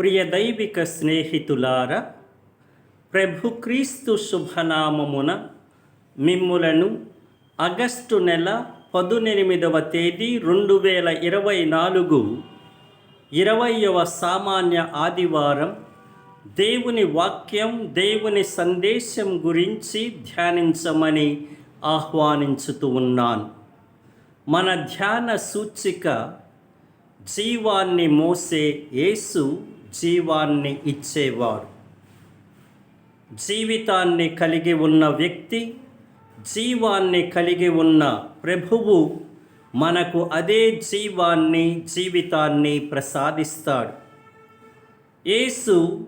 ప్రియ దైవిక స్నేహితులార ప్రభుక్రీస్తు శుభనామమున మిమ్ములను ఆగస్టు నెల పదునెనిమిదవ తేదీ రెండు వేల ఇరవై నాలుగు ఇరవయవ సామాన్య ఆదివారం దేవుని వాక్యం దేవుని సందేశం గురించి ధ్యానించమని ఆహ్వానించుతూ ఉన్నాను మన ధ్యాన సూచిక జీవాన్ని మోసే యేసు జీవాన్ని ఇచ్చేవాడు జీవితాన్ని కలిగి ఉన్న వ్యక్తి జీవాన్ని కలిగి ఉన్న ప్రభువు మనకు అదే జీవాన్ని జీవితాన్ని ప్రసాదిస్తాడు. యేసు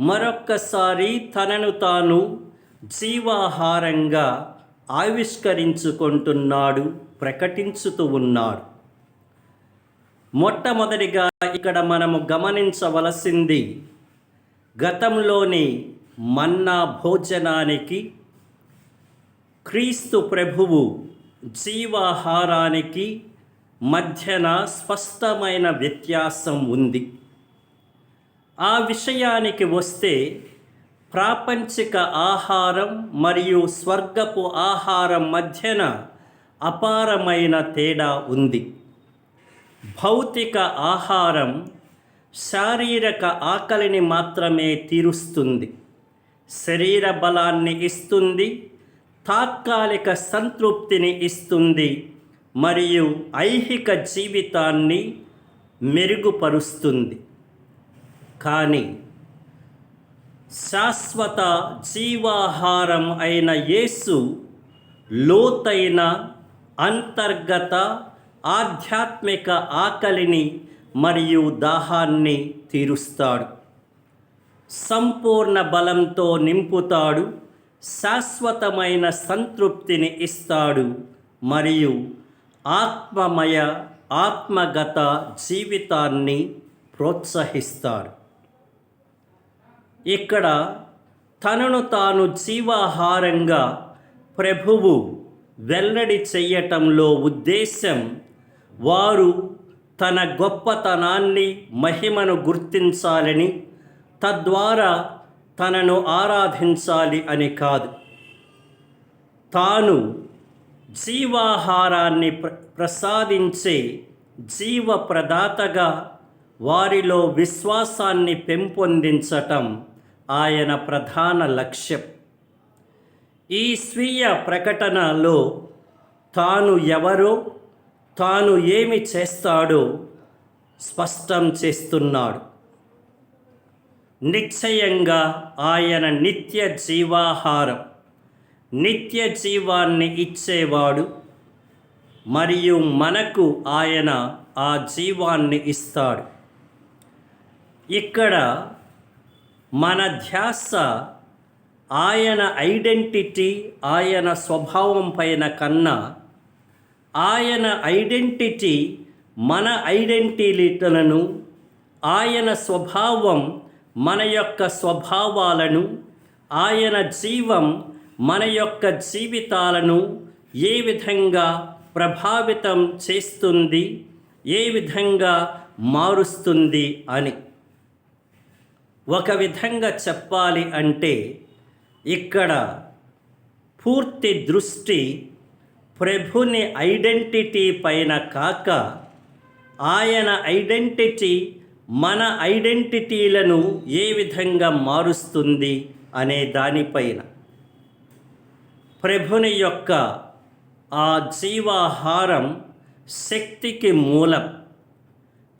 మరొక్కసారి తనను తాను జీవాహారంగా ఆవిష్కరించుకుంటున్నాడు ప్రకటించుతూ ఉన్నాడు. మొట్టమొదటిగా ఇక్కడ మనము గమనించవలసింది గతంలోని మన్నా భోజనానికి క్రీస్తు ప్రభువు జీవాహారానికి మధ్యన స్పష్టమైన వ్యత్యాసం ఉంది. ఆ విషయానికి వస్తే ప్రాపంచిక ఆహారం మరియు స్వర్గపు ఆహారం మధ్యన అపారమైన తేడా ఉంది. భౌతిక ఆహారం శారీరక ఆకలిని మాత్రమే తీరుస్తుంది. శరీర బలాన్ని ఇస్తుంది తాత్కాలిక సంతృప్తిని ఇస్తుంది మరియు ఐహిక జీవితాన్ని మెరుగుపరుస్తుంది. కానీ శాశ్వత జీవాహారం అయిన యేసు లోతైన అంతర్గత ఆధ్యాత్మిక ఆకలిని మరియు దాహాన్ని తీరుస్తాడు. సంపూర్ణ బలంతో నింపుతాడు. శాశ్వతమైన సంతృప్తిని ఇస్తాడు మరియు ఆత్మమయ ఆత్మగత జీవితాన్ని ప్రోత్సహిస్తాడు. ఇక్కడ తనను తాను జీవాహారంగా ప్రభువు వెల్లడి చెయ్యటంలో ఉద్దేశం వారు తన గొప్పతనాన్ని మహిమను గుర్తించాలని తద్వారా తనను ఆరాధించాలి అని కాదు. తాను జీవాహారాన్ని ప్ర ప్రసాదించే జీవ ప్రదాతగా వారిలో విశ్వాసాన్ని పెంపొందించటం ఆయన ప్రధాన లక్ష్యం. ఈ స్వీయ ప్రకటనలో తాను ఎవరో తాను ఏమి చేస్తాడో స్పష్టం చేస్తున్నాడు. నిశ్చయంగా ఆయన నిత్య జీవాహారం నిత్య జీవాన్ని ఇచ్చేవాడు మరియు మనకు ఆయన ఆ జీవాన్ని ఇస్తాడు. ఇక్కడ మన ధ్యాస ఆయన ఐడెంటిటీ ఆయన స్వభావం పైన కన్నా ఆయన ఐడెంటిటీ మన ఐడెంటిటీలను ఆయన స్వభావం మన యొక్క స్వభావాలను ఆయన జీవం మన యొక్క జీవితాలను ఏ విధంగా ప్రభావితం చేస్తుంది ఏ విధంగా మారుస్తుంది అని. ఒక విధంగా చెప్పాలి అంటే ఇక్కడ పూర్తి దృష్టి ప్రభుని ఐడెంటిటీ పైన కాక ఆయన ఐడెంటిటీ మన ఐడెంటిటీలను ఏ విధంగా మారుస్తుంది అనే దానిపైన ప్రభుని యొక్క ఆ జీవాహారం శక్తికి మూలం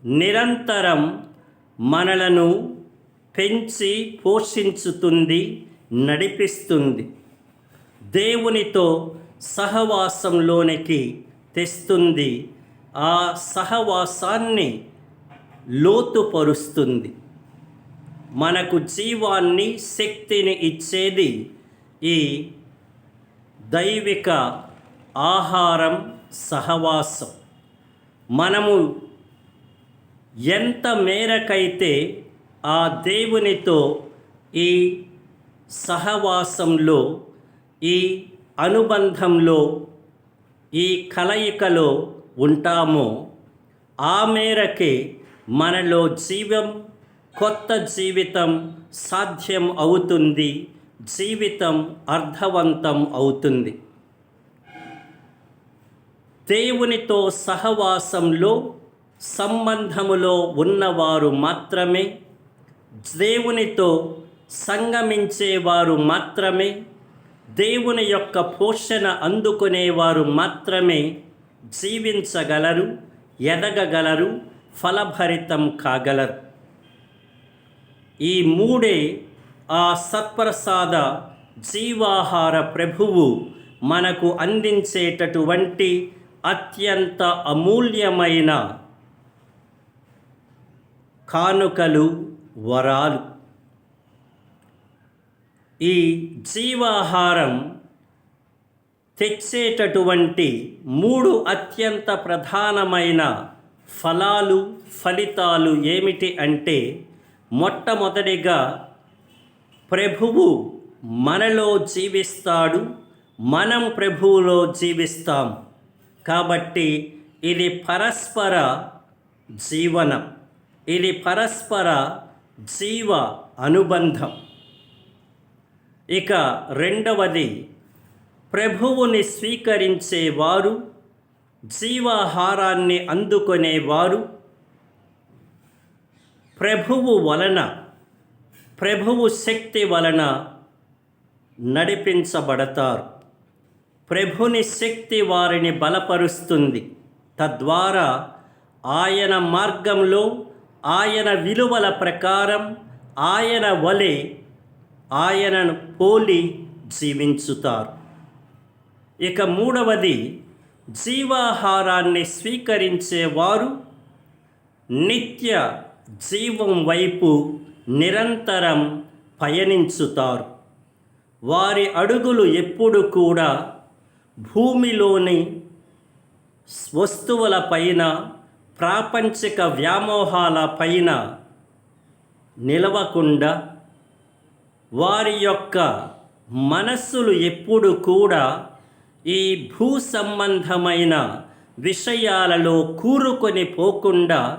నిరంతరం మనలను పెంచి పోషించుతుంది నడిపిస్తుంది. దేవునితో సహవాసంలోనికి తెస్తుంది. ఆ సహవాసాన్ని లోతుపరుస్తుంది. మనకు జీవాన్ని శక్తిని ఇచ్చేది ఈ దైవిక ఆహారం సహవాసం. మనము ఎంత మేరకైతే ఆ దేవునితో ఈ సహవాసంలో ఈ అనుబంధంలో ఈ కలయికలో ఉంటామో ఆ మేరకే మనలో జీవం కొత్త జీవితం సాధ్యం అవుతుంది జీవితం అర్థవంతం అవుతుంది. దేవునితో సహవాసంలో సంబంధములో ఉన్నవారు మాత్రమే దేవునితో సంగమించేవారు మాత్రమే దేవుని యొక్క పోషణ అందుకునేవారు మాత్రమే జీవించగలరు ఎదగగలరు ఫలభరితం కాగలరు. ఈ మూడే ఆ సత్ప్రసాద జీవాహార ప్రభువు మనకు అందించేటటువంటి అత్యంత అమూల్యమైన కానుకలు వరాలు. ఈ జీవాహారం తెచ్చేటటువంటి మూడు అత్యంత ప్రధానమైన ఫలాలు ఫలితాలు ఏమిటి అంటే మొట్టమొదటిగా ప్రభువు మనలో జీవిస్తాడు మనం ప్రభువులో జీవిస్తాం. కాబట్టి ఇది పరస్పర జీవనం ఇది పరస్పర జీవ అనుబంధం. ఇక రెండవది ప్రభువుని స్వీకరించేవారు జీవాహారాన్ని అందుకునేవారు. ప్రభువు వలన ప్రభువు శక్తి వలన నడిపించబడతారు. ప్రభుని శక్తి వారిని బలపరుస్తుంది. తద్వారా ఆయన మార్గంలో ఆయన విలువల ప్రకారం ఆయన వలె ఆయనను పోలి జీవించుతారు. ఇక మూడవది జీవాహారాన్ని స్వీకరించేవారు నిత్య జీవం వైపు నిరంతరం పయనించుతారు. వారి అడుగులు ఎప్పుడు కూడా భూమిలోని వస్తువుల పైన ప్రాపంచిక వ్యామోహాల పైన నిలవకుండా వారి యొక్క మనస్సులు ఎప్పుడు కూడా ఈ భూ సంబంధమైన విషయాలలో కూరుకొని పోకుండా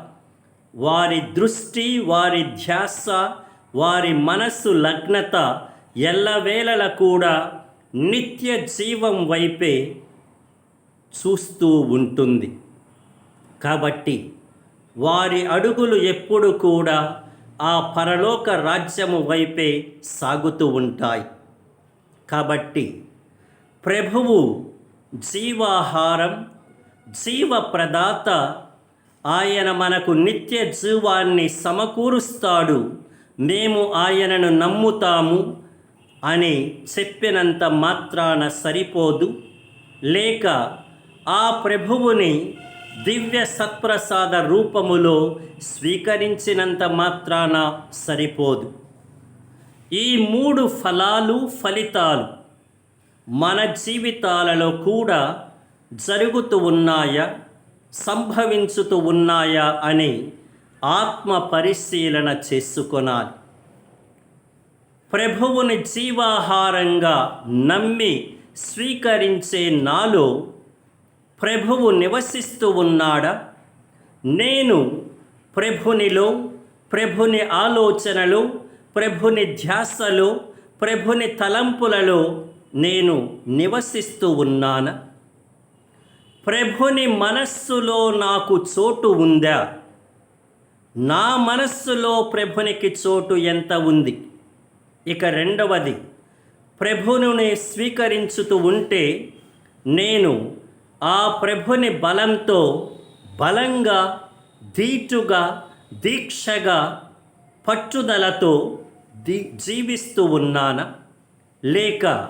వారి దృష్టి వారి ధ్యాస వారి మనస్సు లగ్నత ఎల్లవేళల కూడా నిత్య జీవం వైపే చూస్తూ ఉంటుంది. కాబట్టి వారి అడుగులు ఎప్పుడు కూడా ఆ పరలోక రాజ్యము వైపే సాగుతూ ఉంటాయి. కాబట్టి ప్రభువు జీవాహారం జీవ ప్రదాత ఆయన మనకు నిత్య జీవాన్ని సమకూరుస్తాడు. మేము ఆయనను నమ్ముతాము అని చెప్పినంత మాత్రాన సరిపోదు. లేక ఆ ప్రభువుని దివ్య సత్ప్రసాద రూపములో స్వీకరించినంత మాత్రాన సరిపోదు. ఈ మూడు ఫలాలు ఫలితాలు మన జీవితాలలో కూడా జరుగుతూ ఉన్నాయా సంభవించుతూ ఉన్నాయా అని ఆత్మ పరిశీలన చేసుకొనాలి. ప్రభువుని జీవాహారంగా నమ్మి స్వీకరించే నాలో ప్రభువు నివసిస్తూ ఉన్నాడా? నేను ప్రభునిలో ప్రభుని ఆలోచనలు ప్రభుని ధ్యాసలో ప్రభుని తలంపులలో నేను నివసిస్తూ ఉన్నానా? ప్రభుని మనస్సులో నాకు చోటు ఉందా? నా మనస్సులో ప్రభునికి చోటు ఎంత ఉంది? ఇక రెండవది ప్రభుని స్వీకరించుతూ ఉంటే నేను ఆ ప్రభుని బలంతో బలంగా ధీటుగా దీక్షగా పట్టుదలతో దీ జీవిస్తూ ఉన్నానా. లేక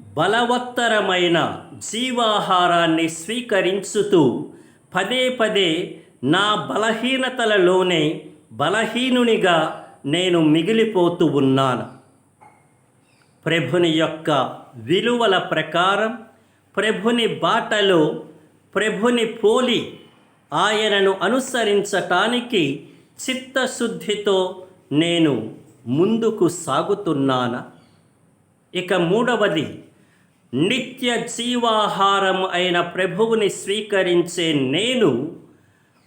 బలవత్తరమైన జీవాహారాన్ని స్వీకరించుతూ పదే పదే నా బలహీనతలలోనే బలహీనునిగా నేను మిగిలిపోతూ ఉన్నాను. ప్రభుని యొక్క విలువల ప్రకారం ప్రభుని బాటలో ప్రభుని పోలి ఆయనను అనుసరించటానికి చిత్తశుద్ధితో నేను ముందుకు సాగుతున్నానా. ఇక మూడవది నిత్య జీవాహారం అయిన ప్రభువుని స్వీకరించే నేను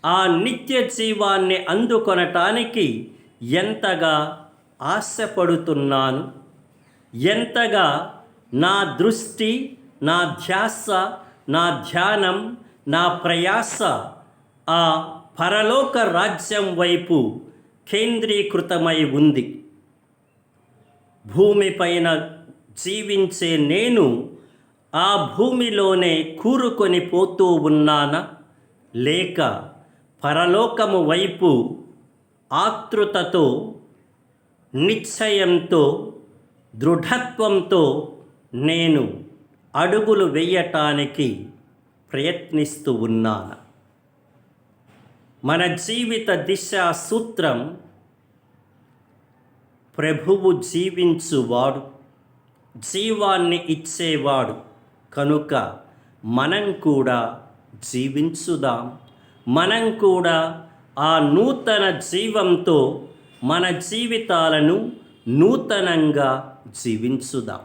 ఆ నిత్య జీవాన్ని అందుకొనటానికి ఎంతగా ఆశపడుతున్నాను? ఎంతగా నా దృష్టి నా ధ్యాస నా ధ్యానం నా ప్రయాస ఆ పరలోక రాజ్యం వైపు కేంద్రీకృతమై ఉంది. భూమిపైన జీవించే నేను ఆ భూమిలోనే కూరుకొని పోతూ ఉన్నానా? లేక పరలోకము వైపు ఆతృతతో నిశ్చయంతో దృఢత్వంతో నేను అడుగులు వేయటానికి ప్రయత్నిస్తూ ఉన్నాను. మన జీవిత దిశ సూత్రం ప్రభువు జీవించువాడు జీవాన్ని ఇచ్చేవాడు కనుక మనం కూడా జీవించుదాం. మనం కూడా ఆ నూతన జీవంతో మన జీవితాలను నూతనంగా జీవించుదాం.